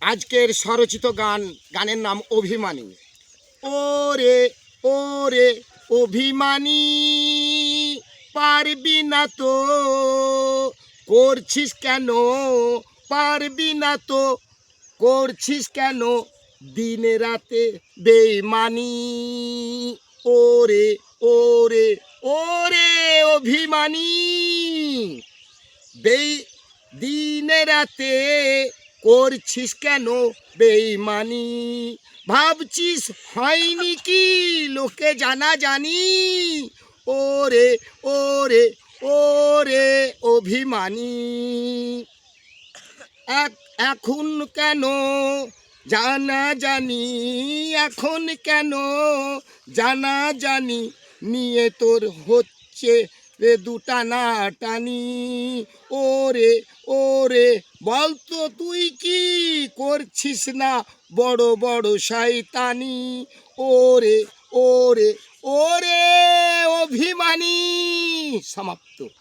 আজকের স্বরচিত গান, গানের নাম অভিমানী। ওরে ওরে, অভিমানী, পারবি না তো, করছিস কেন? পারবি না তো, করছিস কেন? দিনে রাতে বেমানি ওরে ওরে ওরে, অভিমানী। বেই, দিনে রাতে করছিস কেন বেইমানি? ভাবছিস হয়নি কি লোকে জানা জানি? ওরে ওরে ওরে অভিমানী। এখন কেন জানা জানি? এখন কেন জানা জানি? নিয়ে তোর হচ্ছে রে দুটা না টানি। ওরে ওরে বলতো তুই কি করছিস না বড় বড় শয়তানি? ওরে ওরে ওরে অভিমানী! সমাপ্ত।